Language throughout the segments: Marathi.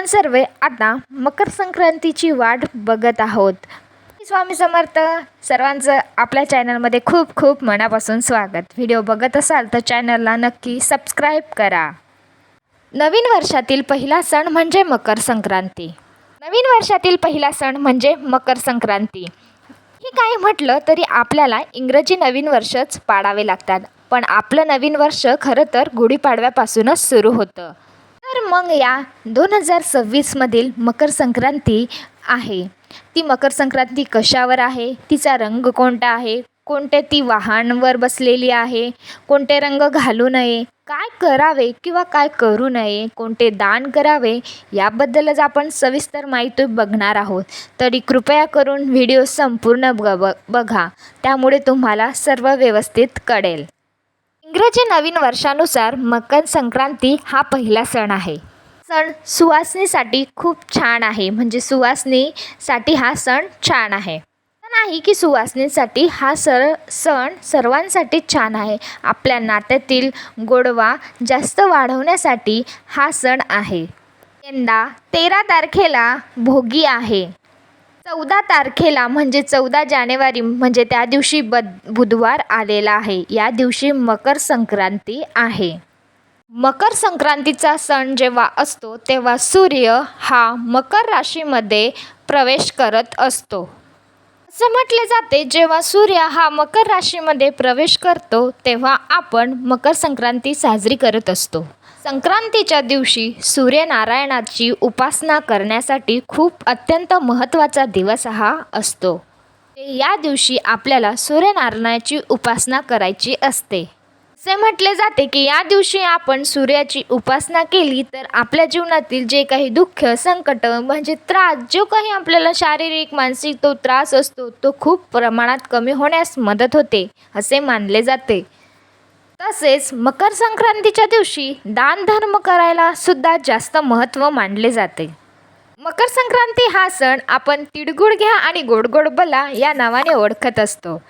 आपण सर्व आता मकर संक्रांतीची वाट बघत आहोत. स्वामी समर्थ सर्वांचं आपल्या चॅनलमध्ये खूप खूप मनापासून स्वागत. व्हिडिओ बघत असाल तर चॅनलला नक्की सबस्क्राईब करा. नवीन वर्षातील पहिला सण म्हणजे मकर संक्रांती. नवीन वर्षातील पहिला सण म्हणजे मकर संक्रांती. हे काही म्हटलं तरी आपल्याला इंग्रजी नवीन वर्षच पाडावे लागतात. पण आपलं नवीन वर्ष खरं तर गुढीपाडव्यापासूनच सुरू होतं. तर मग या दोन हजार सव्वीसमधील मकर संक्रांती आहे. ती मकर संक्रांती कशावर आहे? तिचा रंग कोणता आहे? कोणते ती वाहनवर बसलेली आहे? कोणते रंग घालू नये? काय करावे किंवा काय करू नये? कोणते दान करावे? याबद्दलच आपण सविस्तर माहिती बघणार आहोत. तरी कृपया करून व्हिडिओ संपूर्ण ब ब- बघा. त्यामुळे तुम्हाला सर्व व्यवस्थित कळेल. इंग्रजी नवीन वर्षानुसार मकर संक्रांती हा पहिला सण आहे. सण सुवासनीसाठी खूप छान आहे. म्हणजे सुवासनीसाठी हा सण छान आहे. नाही की सुवासनीसाठी हा सर सण सर्वांसाठी छान आहे. आपल्या नात्यातील गोडवा जास्त वाढवण्यासाठी हा सण आहे. यंदा तेरा तारखेला भोगी आहे. चौदा तारखेला म्हणजे चौदा जानेवारी म्हणजे त्या दिवशी बद बुधवार आलेला आहे. या दिवशी मकर संक्रांती आहे. मकर संक्रांतीचा सण जेव्हा असतो तेव्हा सूर्य हा मकर राशीमध्ये प्रवेश करत असतो. असं म्हटले जाते जेव्हा सूर्य हा मकर राशीमध्ये प्रवेश करतो तेव्हा आपण मकर संक्रांती साजरी करत असतो. संक्रांतीच्या दिवशी सूर्यनारायणाची उपासना करण्यासाठी खूप अत्यंत महत्त्वाचा दिवस हा असतो. या दिवशी आपल्याला सूर्यनारायणाची उपासना करायची असते. असे म्हटले जाते की या दिवशी आपण सूर्याची उपासना केली तर आपल्या जीवनातील जे काही दुःख संकट म्हणजे त्रास जो काही आपल्याला शारीरिक मानसिक तो त्रास असतो तो खूप प्रमाणात कमी होण्यास मदत होते असे मानले जाते. तसेच मकर संक्रांतीच्या दिवशी दानधर्म करायला सुद्धा जास्त महत्त्व मानले जाते. मकर संक्रांती हा सण आपण तिडगुड घ्या आणि गोड गोड या नावाने ओळखत असतो.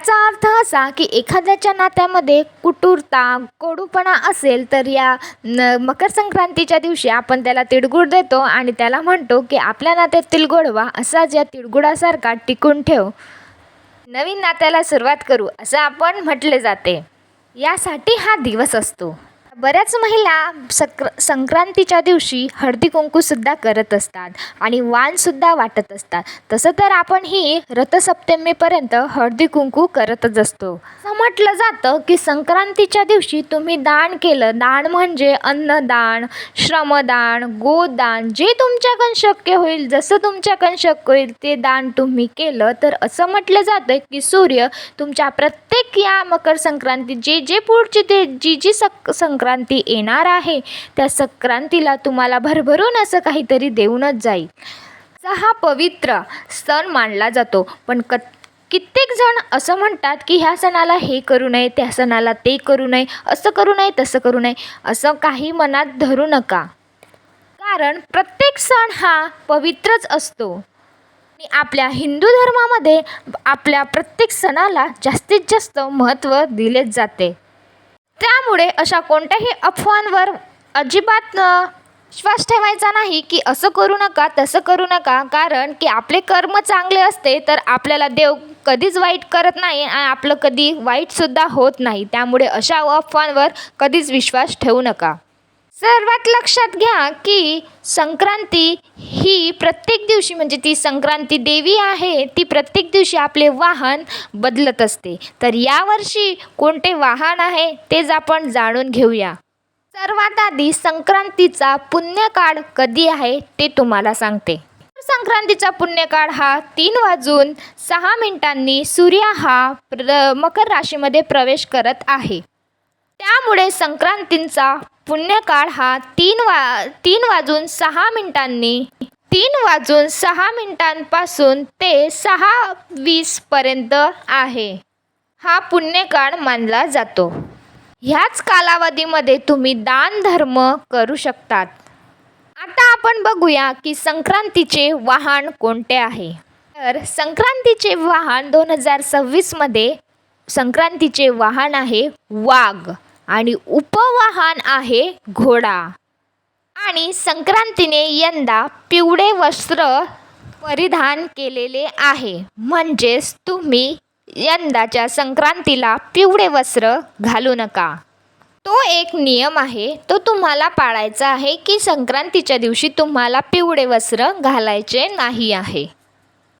याचा अर्थ असा की एखाद्याच्या नात्यामध्ये कुटुरता कडूपणा असेल तर या न मकर संक्रांतीच्या दिवशी आपण त्याला तिळगुळ देतो आणि त्याला म्हणतो की आपल्या नात्यात तिळगोडवा असाच या तिळगुळासारखा टिकून ठेव. नवीन नात्याला सुरुवात करू असं आपण म्हटले जाते. यासाठी हा दिवस असतो. बऱ्याच महिला सक्र संक्रांतीच्या दिवशी हळदी कुंकूसुद्धा करत असतात आणि वाणसुद्धा वाटत असतात. तसं तर आपण ही रथसप्तमीपर्यंत हळदी कुंकू करतच असतो. असं म्हटलं जातं की संक्रांतीच्या दिवशी तुम्ही दान केलं. दान म्हणजे अन्नदान श्रमदान गोदान जे तुमच्याकडून शक्य होईल जसं तुमच्याकडून शक्य होईल ते दान तुम्ही केलं. तर असं म्हटलं जातं की सूर्य तुमच्या प्रत्येक या मकर संक्रांती जे जे पुढची ते जी जी सक संक्रांती येणार आहे त्या संक्रांतीला तुम्हाला भरभरून असं काहीतरी देऊनच जाईल. चा हा पवित्र सण मानला जातो पण क कित्येक जण असं म्हणतात की ह्या सणाला हे करू नये त्या सणाला ते करू नये असं करू नये तसं करू नये असं काही मनात धरू नका. कारण प्रत्येक सण हा पवित्रच असतो. आणि आपल्या हिंदू धर्मामध्ये आपल्या प्रत्येक सणाला जास्तीत जास्त महत्त्व दिलेच जाते. त्यामुळे अशा कोणत्याही अफवांवर अजिबात विश्वास ठेवायचा नाही की असं करू नका तसं करू नका. कारण की आपले कर्म चांगले असते तर आपल्याला देव कधीच वाईट करत नाही आणि आपलं कधी वाईटसुद्धा होत नाही. त्यामुळे अशा अफवांवर कधीच विश्वास ठेवू नका. सर्वात लक्षात घ्या की संक्रांती ही प्रत्येक दिवशी म्हणजे ती संक्रांती देवी आहे ती प्रत्येक दिवशी आपले वाहन बदलत असते. तर यावर्षी कोणते वाहन आहे तेच आपण जाणून घेऊया. सर्वात आधी संक्रांतीचा पुण्यकाळ कधी आहे ते तुम्हाला सांगते. संक्रांतीचा पुण्यकाळ हा तीन वाजून सहा मिनिटांनी सूर्य हा प्र मकर राशीमध्ये प्रवेश करत आहे. त्यामुळे संक्रांतीचा पुण्यकाळ हा तीन वा तीन वाजून सहा मिनिटांनी तीन वाजून सहा मिनिटांपासून ते सहा वीसपर्यंत आहे. हा पुण्यकाळ मानला जातो. ह्याच कालावधीमध्ये तुम्ही दान धर्म करू शकतात. आता आपण बघूया की संक्रांतीचे वाहन कोणते आहे. तर संक्रांतीचे वाहन दोन हजार सव्वीसमध्ये संक्रांतीचे वाहन आहे वाघ. आणि उपवाहन आहे घोडा. आणि संक्रांतीने यंदा पिवळे वस्त्र परिधान केलेले आहे. म्हणजेच तुम्ही यंदाच्या संक्रांतीला पिवळे वस्त्र घालू नका. तो एक नियम आहे. तो तुम्हाला पाळायचा आहे की संक्रांतीच्या दिवशी तुम्हाला पिवळे वस्त्र घालायचे नाही आहे.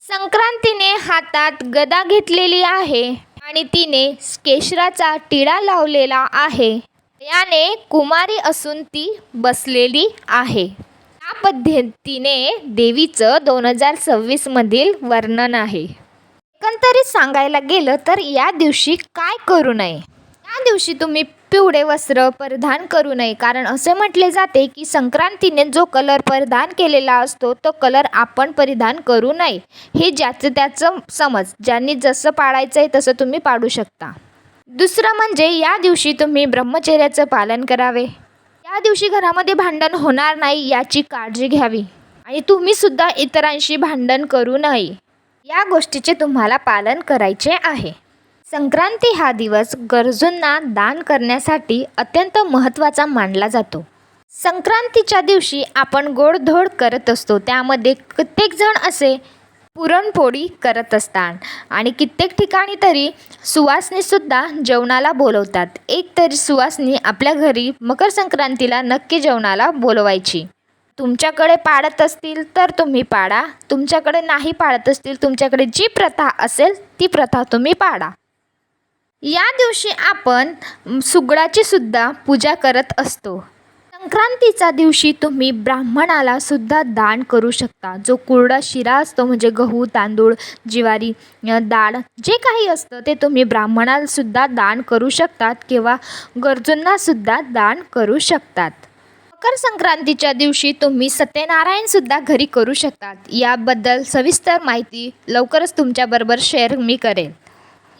संक्रांतीने हातात गदा घेतलेली आहे. आणि तिने केशराचा टिळा लावलेला आहे. याने कुमारी असून ती बसलेली आहे. या पद्धतीने देवीचं दोन हजार सव्वीसमधील वर्णन आहे. एकंदरीत सांगायला गेलं तर या दिवशी काय करू नये? या दिवशी तुम्ही पिवळे वस्त्र परिधान करू नये. कारण असे म्हटले जाते की संक्रांतीने जो कलर परिधान केलेला असतो तो कलर आपण परिधान करू नये. हे ज्याचं त्याचं समज. ज्यांनी जसं पाळायचं आहे तसं तुम्ही पाडू शकता. दुसरं म्हणजे या दिवशी तुम्ही ब्रह्मचर्याचं पालन करावे. या दिवशी घरामध्ये भांडण होणार नाही याची काळजी घ्यावी. आणि तुम्हीसुद्धा इतरांशी भांडण करू नये. या गोष्टीचे तुम्हाला पालन करायचे आहे. संक्रांती हा दिवस गरजूंना दान करण्यासाठी अत्यंत महत्त्वाचा मानला जातो. संक्रांतीच्या दिवशी आपण गोडधोड करत असतो. त्यामध्ये कित्येकजण असे पुरणपोळी करत असतात आणि कित्येक ठिकाणी तरी सुवासनीसुद्धा जेवणाला बोलवतात. एक तरी सुवासनी आपल्या घरी मकर संक्रांतीला नक्की जेवणाला बोलवायची. तुमच्याकडे पाळत असतील तर तुम्ही पाळा तुमच्याकडे नाही पाळत असतील तुमच्याकडे जी प्रथा असेल ती प्रथा तुम्ही पाळा या दिवशी आपण सुगडाची सुद्धा पूजा करत असतो. संक्रांतीच्या दिवशी तुम्ही ब्राह्मणाला सुद्धा दान करू शकता. जो कुरडा शिरा असतो म्हणजे गहू तांदूळ ज्वारी डाळ जे काही असतं ते तुम्ही ब्राह्मणाला सुद्धा दान करू शकतात किंवा गरजूंना सुद्धा दान करू शकतात. मकर संक्रांतीच्या दिवशी तुम्ही सत्यनारायणसुद्धा घरी करू शकतात. याबद्दल सविस्तर माहिती लवकरच तुमच्याबरोबर शेअर मी करेन.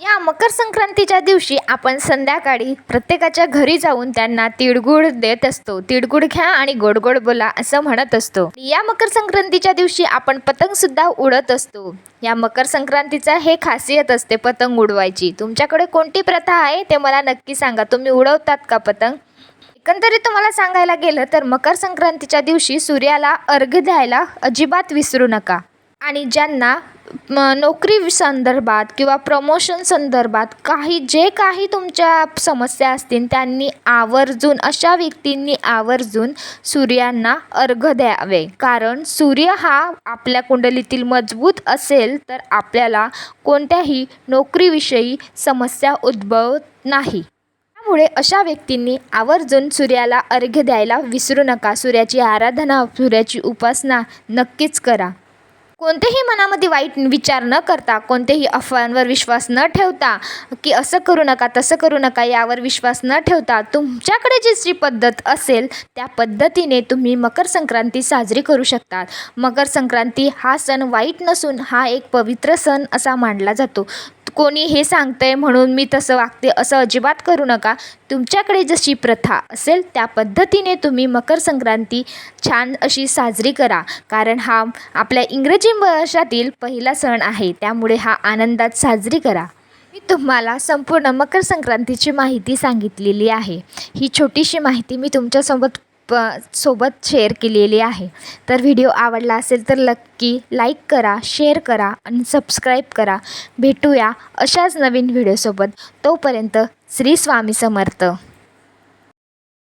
या मकर संक्रांतीच्या दिवशी आपण संध्याकाळी प्रत्येकाच्या घरी जाऊन त्यांना तिळगुळ देत असतो. तिळगुळ घ्या आणि गोड गोड बोला असं म्हणत असतो. या मकर संक्रांतीच्या दिवशी आपण पतंगसुद्धा उडत असतो. या मकर संक्रांतीचा हे खासियत असते पतंग उडवायची. तुमच्याकडे कोणती प्रथा आहे ते मला नक्की सांगा. तुम्ही उडवतात का पतंग? एकंदरीत तुम्हाला सांगायला गेलं तर मकर संक्रांतीच्या दिवशी सूर्याला अर्घ्य द्यायला अजिबात विसरू नका. आणि ज्यांना नोकरी संदर्भात किंवा प्रमोशन संदर्भात काही जे काही तुमच्या समस्या असतील त्यांनी आवर्जून अशा व्यक्तींनी आवर्जून सूर्यांना अर्घ द्यावे. कारण सूर्य हा आपल्या कुंडलीतील मजबूत असेल तर आपल्याला कोणत्याही नोकरीविषयी समस्या उद्भवत नाही. त्यामुळे अशा व्यक्तींनी आवर्जून सूर्याला अर्घ्य द्यायला विसरू नका. सूर्याची आराधना सूर्याची उपासना नक्कीच करा. कोणतेही मनामध्ये वाईट विचार न करता कोणतेही अफवांवर विश्वास न ठेवता की असं करू नका तसं करू नका यावर विश्वास न ठेवता तुमच्याकडे जी जी पद्धत असेल त्या पद्धतीने तुम्ही मकर संक्रांती साजरी करू शकतात. मकर संक्रांती हा सण वाईट नसून हा एक पवित्र सण असा मानला जातो. कोणी हे सांगतंय म्हणून मी तसं वागते असं अजिबात करू नका. तुमच्याकडे जशी प्रथा असेल त्या पद्धतीने तुम्ही मकर संक्रांती छान अशी साजरी करा. कारण हा आपल्या इंग्रजी वर्षातील पहिला सण आहे त्यामुळे हा आनंदात साजरी करा. मी तुम्हाला संपूर्ण मकर संक्रांतीची माहिती सांगितलेली आहे. ही छोटीशी माहिती मी तुमच्यासोबत प सोबत शेअर केलेली आहे. तर व्हिडिओ आवडला असेल तर नक्की लाईक करा शेअर करा आणि सबस्क्राईब करा. भेटूया अशाच नवीन व्हिडिओसोबत तोपर्यंत श्री स्वामी समर्थ.